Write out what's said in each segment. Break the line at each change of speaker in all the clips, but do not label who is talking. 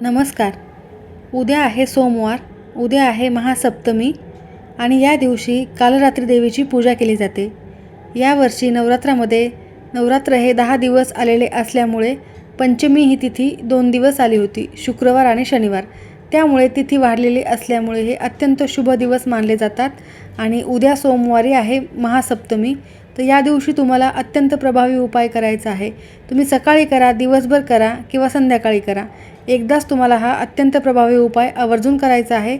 नमस्कार. उद्या आहे सोमवार उद्या आहे महासप्तमी आणि या दिवशी कालरात्री देवीची पूजा केली जाते. यावर्षी नवरात्रामध्ये नवरात्र हे दहा दिवस आलेले असल्यामुळे पंचमी ही तिथी दोन दिवस आली होती शुक्रवार आणि शनिवार. त्यामुळे तिथी वाढलेली असल्यामुळे हे अत्यंत शुभ दिवस मानले जातात. आणि उद्या सोमवारी आहे महासप्तमी. तर या दिवशी तुम्हाला अत्यंत प्रभावी उपाय करायचा आहे. तुम्ही सकाळी करा दिवसभर करा किंवा संध्याकाळी करा. एकदाच तुम्हाला हा अत्यंत प्रभावी उपाय आवर्जून करायचा आहे.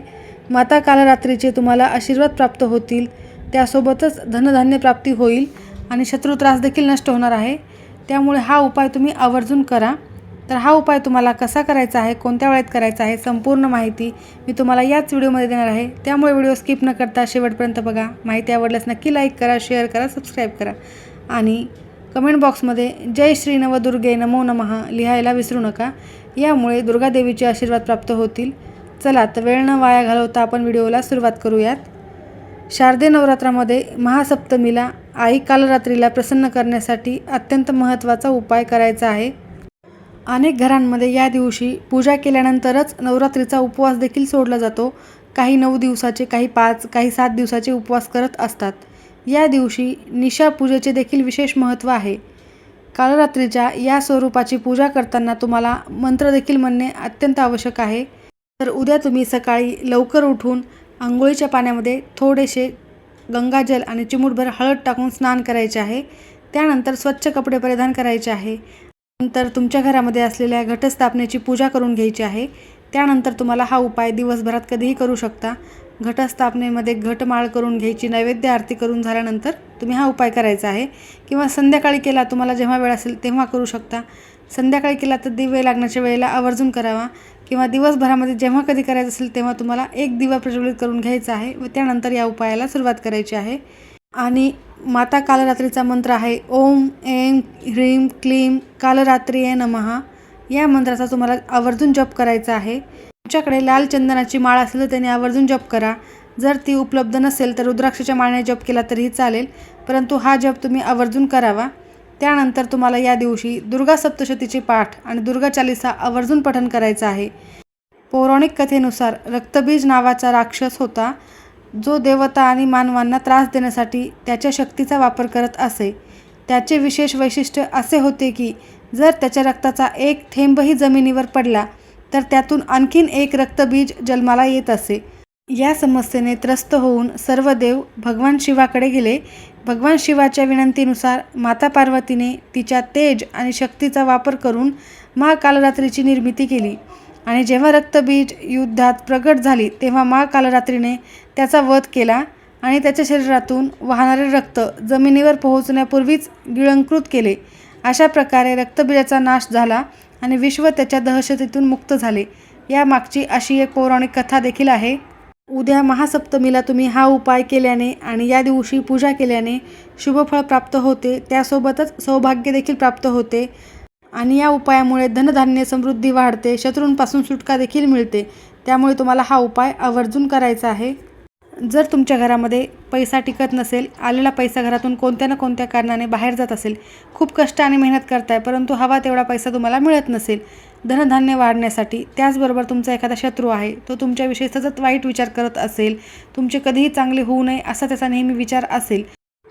माता कालरात्रीचे तुम्हाला आशीर्वाद प्राप्त होतील. त्यासोबतच धनधान्य प्राप्ती होईल आणि शत्रू त्रास देखील नष्ट होणार आहे. त्यामुळे हा उपाय तुम्ही आवर्जून करा. तर हा उपाय तुम्हाला कसा करायचा आहे कोणत्या वेळेत करायचा आहे संपूर्ण माहिती मी तुम्हाला याच व्हिडिओमध्ये देणार आहे. त्यामुळे व्हिडिओ स्किप न करता शेवटपर्यंत बघा. माहिती आवडल्यास नक्की लाईक करा शेअर करा सबस्क्राईब करा. आणि कमेंट बॉक्समध्ये जय श्री नवदुर्गे नमो नमः लिहायला विसरू नका. यामुळे दुर्गादेवीचे आशीर्वाद प्राप्त होतील. चला तर वेळ न वाया घालवता आपण व्हिडिओला सुरुवात करूयात. शारदीय नवरात्रामध्ये महासप्तमीला आई कालरात्रीला प्रसन्न करण्यासाठी अत्यंत महत्त्वाचा उपाय करायचा आहे. अनेक घरांमध्ये या दिवशी पूजा केल्यानंतरच नवरात्रीचा उपवास देखील सोडला जातो. काही नऊ दिवसाचे काही पाच काही सात दिवसाचे उपवास करत असतात. या दिवशी निशा पूजेचे देखील विशेष महत्त्व आहे. कालरात्रीच्या या स्वरूपाची पूजा करताना तुम्हाला मंत्र देखील म्हणणे अत्यंत आवश्यक आहे. तर उद्या तुम्ही सकाळी लवकर उठून आंघोळीच्या पाण्यामध्ये थोडेसे गंगाजल आणि चिमूटभर हळद टाकून स्नान करायचे आहे. त्यानंतर स्वच्छ कपडे परिधान करायचे आहे. नंतर तुमच्या घरामध्ये असलेल्या घटस्थापनेची पूजा करून घ्यायची आहे. त्यानंतर तुम्हाला हा उपाय दिवसभरात कधीही करू शकता. घटस्थापनेमध्ये घटमाळ करून घ्यायची नैवेद्य आरती करून झाल्यानंतर तुम्ही हा उपाय करायचा आहे. किंवा संध्याकाळी केला तुम्हाला जेव्हा वेळ असेल तेव्हा करू शकता. संध्याकाळी केला तर दिवे लागण्याच्या वेळेला आवर्जून करावा. किंवा दिवसभरामध्ये जेव्हा कधी करायचं असेल तेव्हा तुम्हाला एक दिवा प्रज्वलित करून घ्यायचा आहे व त्यानंतर या उपायाला सुरुवात करायची आहे. आणि माता कालरात्रीचा मंत्र आहे ओम ऐं ह्रीं क्लीं ए नमः. या मंत्राचा तुम्हाला आवर्जून जप करायचा आहे. तुमच्याकडे लाल चंदनाची माळ असेल तर त्याने आवर्जून जप करा. जर ती उपलब्ध नसेल तर रुद्राक्षाच्या माळने जप केला तरीही चालेल परंतु हा जप तुम्ही आवर्जून करावा. त्यानंतर तुम्हाला या दिवशी दुर्गा सप्तशतीचे पाठ आणि दुर्गा चालिसा आवर्जून पठण करायचं आहे. पौराणिक कथेनुसार रक्तबीज नावाचा राक्षस होता. जो देवता आणि मानवांना त्रास देण्यासाठी त्याच्या शक्तीचा वापर करत असे. त्याचे विशेष वैशिष्ट्य असे होते की जर त्याच्या रक्ताचा एक थेंबही जमिनीवर पडला तर त्यातून आणखीन एक रक्तबीज जन्माला येत असे. या समस्येने त्रस्त होऊन सर्व देव भगवान शिवाकडे गेले. भगवान शिवाच्या विनंतीनुसार माता पार्वतीने तिच्या तेज आणि शक्तीचा वापर करून महाकालरात्रीची निर्मिती केली. आणि जेव्हा रक्तबीज युद्धात प्रगट झाली तेव्हा महाकालरात्रीने त्याचा वध केला आणि त्याच्या शरीरातून वाहणारे रक्त जमिनीवर पोहोचण्यापूर्वीच गिळंकृत केले. अशा प्रकारे रक्तबीजाचा नाश झाला आणि विश्व त्याच्या दहशतीतून मुक्त झाले. यामागची अशी एक पौराणिक कथा देखील आहे. उद्या महासप्तमीला तुम्ही हा उपाय केल्याने आणि या दिवशी पूजा केल्याने शुभफळ प्राप्त होते त्यासोबतच सौभाग्य देखील प्राप्त होते आणि या उपायामुळे धनधान्य समृद्धी वाढते शत्रूंपासून सुटका देखील मिळते. त्यामुळे तुम्हाला हा उपाय आवर्जून करायचा आहे. जर तुमच्या घरामध्ये पैसा टिकत नसेल आलेला पैसा घरातून कोणत्या ना कोणत्या कारणाने बाहेर जात असेल खूप कष्ट आणि मेहनत करताय परंतु हवा तेवढा पैसा तुम्हाला मिळत नसेल धनधान्य वाढण्यासाठी त्याचबरोबर तुमचा एखादा शत्रू आहे तो तुमच्याविषयी सतत वाईट विचार करत असेल तुमचे कधीही चांगले होऊ नये असा त्याचा नेहमी विचार असेल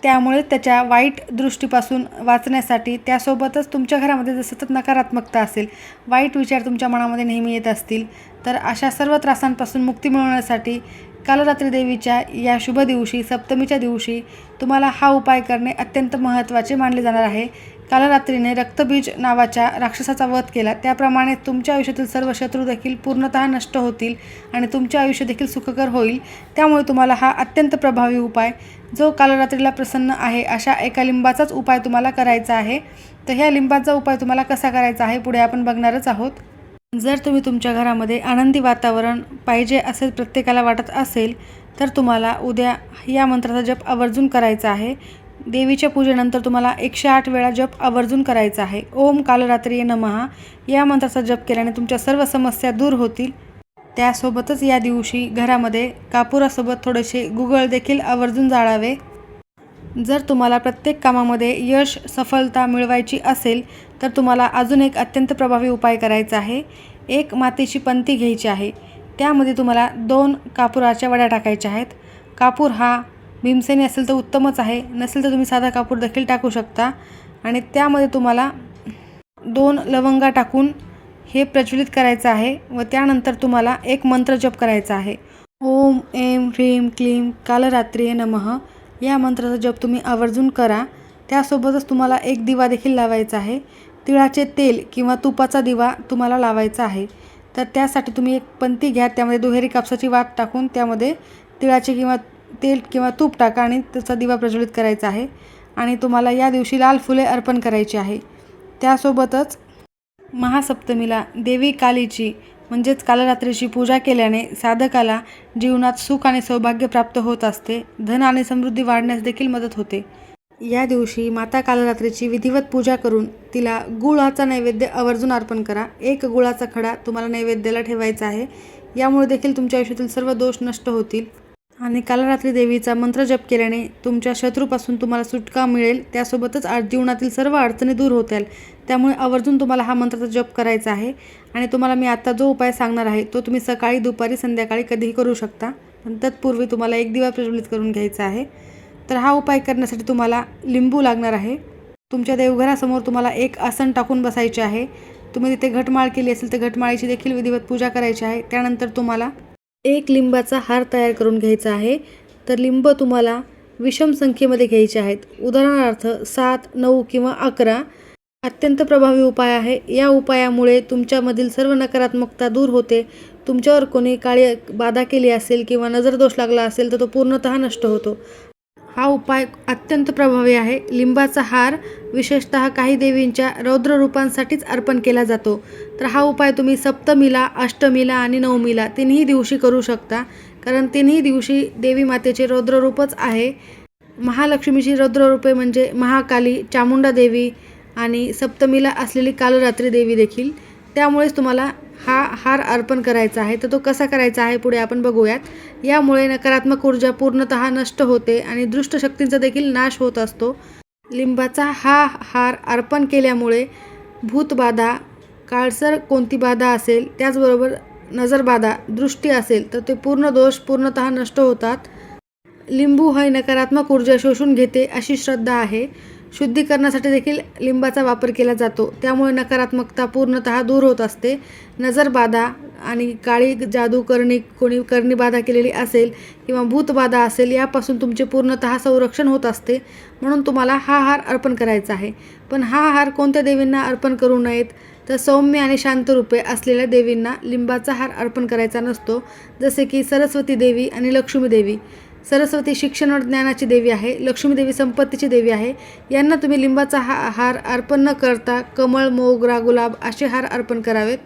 त्यामुळे त्याच्या वाईट दृष्टीपासून वाचण्यासाठी त्यासोबतच तुमच्या घरामध्ये जर सतत नकारात्मकता असेल वाईट विचार तुमच्या मनामध्ये नेहमी येत असतील तर अशा सर्व त्रासांपासून मुक्ती मिळवण्यासाठी कालरात्री देवीच्या या शुभ दिवशी सप्तमीच्या दिवशी तुम्हाला हा उपाय करणे अत्यंत महत्त्वाचे मानले जाणार आहे. कालरात्रीने रक्तबीज नावाच्या राक्षसाचा वध केला. त्याप्रमाणे तुमच्या आयुष्यातील सर्व शत्रू देखील पूर्णतः नष्ट होतील आणि तुमचे आयुष्य देखील सुखकर होईल. त्यामुळे तुम्हाला हा अत्यंत प्रभावी उपाय जो कालरात्रीला प्रसन्न आहे अशा एका लिंबाचाच उपाय तुम्हाला करायचा आहे. तर ह्या लिंबाचा उपाय तुम्हाला कसा करायचा आहे पुढे आपण बघणारच आहोत. जर तुम्ही तुमच्या घरामध्ये आनंदी वातावरण पाहिजे असे प्रत्येकाला वाटत असेल तर तुम्हाला उद्या या मंत्राचा जप आवर्जून करायचा आहे. देवीच्या पूजेनंतर तुम्हाला एकशे आठ वेळा जप आवर्जून करायचा आहे. ओम कालरात्री नमहा. या मंत्राचा जप केल्याने तुमच्या सर्व समस्या दूर होतील. त्यासोबतच या दिवशी घरामध्ये कापुरासोबत थोडेसे गुगळ देखील आवर्जून जाळावे. जर तुम्हाला प्रत्येक कामामध्ये यश सफलता मिळवायची असेल तर तुम्हाला अजून एक अत्यंत प्रभावी उपाय करायचा आहे. एक मातीची पंती घ्यायची आहे. त्यामध्ये तुम्हाला दोन कापुराच्या वड्या टाकायच्या आहेत. कापूर हा भीमसेनी असेल तर उत्तमच आहे नसेल तर तुम्ही साधा कापूर देखील टाकू शकता. आणि त्यामध्ये तुम्हाला दोन लवंगा टाकून हे प्रज्वलित करायचं आहे व त्यानंतर तुम्हाला एक मंत्र जप करायचा आहे. ओम एम ह्रीम क्लीम कालरात्रीय नमः. या मंत्राचा जप तुम्ही आवर्जून करा. त्यासोबतच तुम्हाला एक दिवा देखील लावायचा आहे. तिळाचे तेल किंवा तुपाचा दिवा तुम्हाला लावायचा आहे. तर त्यासाठी तुम्ही एक पंती घ्या. त्यामध्ये दुहेरी कापसाची वात टाकून त्यामध्ये तिळाचे किंवा तेल किंवा तूप टाका आणि त्याचा दिवा प्रज्वलित करायचा आहे. आणि तुम्हाला या दिवशी लाल फुले अर्पण करायची आहे. त्यासोबतच महासप्तमीला देवी कालीची म्हणजेच कालरात्रीची पूजा केल्याने साधकाला जीवनात सुख आणि सौभाग्य प्राप्त होत असते. धन आणि समृद्धी वाढण्यास देखील मदत होते. या दिवशी माता कालरात्रीची विधिवत पूजा करून तिला गुळाचा नैवेद्य आवर्जून अर्पण करा. एक गुळाचा खडा तुम्हाला नैवेद्याला ठेवायचा आहे. यामुळे देखील तुमच्या आयुष्यातील सर्व दोष नष्ट होतील. आणि काल रात्री देवीचा मंत्र जप केल्याने तुमच्या शत्रूपासून तुम्हाला सुटका मिळेल. त्यासोबतच जीवनातील सर्व अडचणी दूर होतील. त्यामुळे आवर्जून तुम्हाला हा मंत्राचा जप करायचा आहे. आणि तुम्हाला मी आत्ता जो उपाय सांगणार आहे तो तुम्ही सकाळी दुपारी संध्याकाळी कधीही करू शकता. पण तत्पूर्वी तुम्हाला एक दिवा प्रज्वलित करून घ्यायचा आहे. तर हा उपाय करण्यासाठी तुम्हाला लिंबू लागणार आहे. तुमच्या देवघरासमोर तुम्हाला एक आसन टाकून बसायचे आहे. तुम्ही तिथे घटमाळ केली असेल तर घटमाळीची देखील विधिवत पूजा करायची आहे. त्यानंतर तुम्हाला एक लिंबाचा हार तयार करून घ्यायचा आहे. तर लिंब तुम्हाला विषम संख्येमध्ये घ्यायचे आहेत. उदाहरणार्थ सात नऊ किंवा अकरा अत्यंत प्रभावी उपाय आहे. या उपायामुळे तुमच्यामधील सर्व नकारात्मकता दूर होते. तुमच्यावर कोणी काळी बाधा केली असेल किंवा नजरदोष लागला असेल तर तो पूर्णतः नष्ट होतो. हा उपाय अत्यंत प्रभावी आहे. लिंबाचा हार विशेषतः काही देवींच्या रौद्ररूपांसाठीच अर्पण केला जातो. तर हा उपाय तुम्ही सप्तमीला अष्टमीला आणि नवमीला तिन्ही दिवशी करू शकता. कारण तिन्ही दिवशी देवी मातेचे रौद्ररूपच आहे. महालक्ष्मीची रौद्ररूपे म्हणजे महाकाली चामुंडा देवी आणि सप्तमीला असलेली कालरात्री देवी देखील. त्यामुळेच तुम्हाला हा हार अर्पण करायचा आहे तर तो कसा करायचा आहे पुढे आपण बघूयात. यामुळे नकारात्मक ऊर्जा पूर्णतः नष्ट होते आणि दृष्ट शक्तींचा देखील नाश होत असतो. लिंबाचा हा हार अर्पण केल्यामुळे भूतबाधा काळसर कोणती बाधा असेल त्याचबरोबर नजरबाधा दृष्टी असेल तर ते पूर्ण दोष पूर्णतः नष्ट होतात. लिंबू हे नकारात्मक ऊर्जा शोषून घेते अशी श्रद्धा आहे. शुद्धीकरणासाठी देखील लिंबाचा वापर केला जातो. त्यामुळे नकारात्मकता पूर्णतः दूर होत असते. नजरबाधा आणि काळी जादू करणी कोणी करणी बाधा केलेली असेल किंवा भूतबाधा असेल यापासून तुमचे पूर्णतः संरक्षण होत असते. म्हणून तुम्हाला हा हार अर्पण करायचा आहे. पण हा हार कोणत्या देवींना अर्पण करू नयेत? तर सौम्य आणि शांत रूपे असलेल्या देवींना लिंबाचा हार अर्पण करायचा नसतो. जसे की सरस्वती देवी आणि लक्ष्मी देवी. सरस्वती शिक्षण व ज्ञानाची देवी आहे लक्ष्मीदेवी संपत्तीची देवी आहे. यांना तुम्ही लिंबाचा हा हार अर्पण न करता कमळ मोगरा गुलाब असे हार अर्पण करावेत.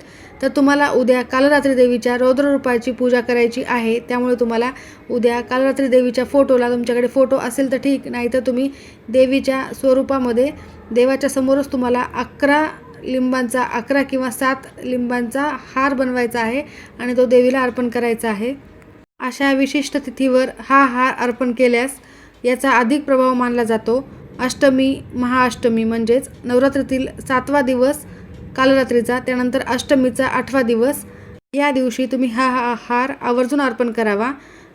तर तुम्हाला उद्या कालरात्री देवीच्या रौद्ररूपाची पूजा करायची आहे. त्यामुळे तुम्हाला उद्या कालरात्री देवीच्या फोटोला तुमच्याकडे फोटो असेल तर ठीक नाही तर तुम्ही देवीच्या स्वरूपामध्ये देवाच्या समोरच तुम्हाला अकरा लिंबांचा अकरा किंवा सात लिंबांचा हार बनवायचा आहे आणि तो देवीला अर्पण करायचा आहे. अशा विशिष्ट तिथीवर हा हार अर्पण केल्यास याचा अधिक प्रभाव मानला जातो. अष्टमी महाअष्टमी म्हणजेच नवरात्रीतील सातवा दिवस कालरात्रीचा त्यानंतर अष्टमीचा आठवा दिवस. या दिवशी तुम्ही हा हा हार आवर्जून अर्पण करावा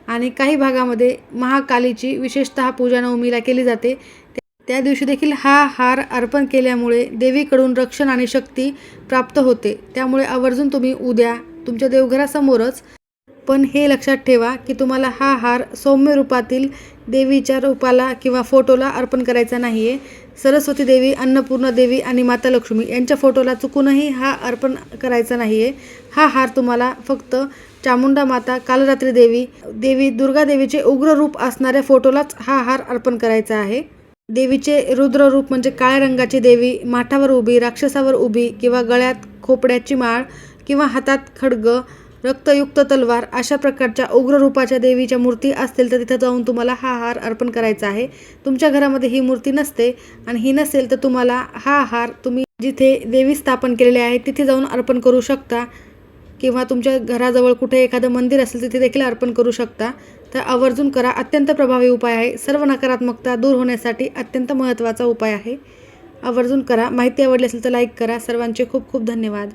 आणि काही भागामध्ये महाकालीची विशेषतः पूजा नवमीला केली जाते. त्या दिवशी देखील हा हार अर्पण केल्यामुळे देवीकडून रक्षण आणि शक्ती प्राप्त होते. त्यामुळे आवर्जून तुम्ही उद्या तुमच्या देवघरासमोरच पण हे लक्षात ठेवा की तुम्हाला हा हार सौम्य रूपातील देवीच्या रूपाला किंवा फोटोला अर्पण करायचा नाही आहे सरस्वती देवी अन्नपूर्णा देवी आणि माता लक्ष्मी यांच्या फोटोला चुकूनही हा अर्पण करायचा नाही आहे हा हार तुम्हाला फक्त चामुंडा माता कालरात्री देवी देवी दुर्गा देवीचे उग्र रूप असणाऱ्या फोटोलाच हा हार अर्पण करायचा आहे. देवीचे रुद्र रूप म्हणजे काळ्या रंगाची देवी माठावर उभी राक्षसावर उभी किंवा गळ्यात खोपड्याची माळ किंवा हातात खड्ग रक्तयुक्त तलवार अशा प्रकारच्या उग्र रूपाच्या देवीच्या मूर्ती असतील तर तिथं जाऊन तुम्हाला हा हार अर्पण करायचा आहे. तुमच्या घरामध्ये ही मूर्ती नसते आणि ही नसेल तर तुम्हाला हा हार तुम्ही जिथे देवी स्थापन केलेले आहे तिथे जाऊन अर्पण करू शकता. किंवा तुमच्या घराजवळ कुठे एखादं मंदिर असेल तिथे देखील अर्पण करू शकता. तर आवर्जून करा अत्यंत प्रभावी उपाय आहे. सर्व नकारात्मकता दूर होण्यासाठी अत्यंत महत्त्वाचा उपाय आहे. आवर्जून करा माहिती आवडली असेल तर लाईक करा. सर्वांचे खूप खूप धन्यवाद.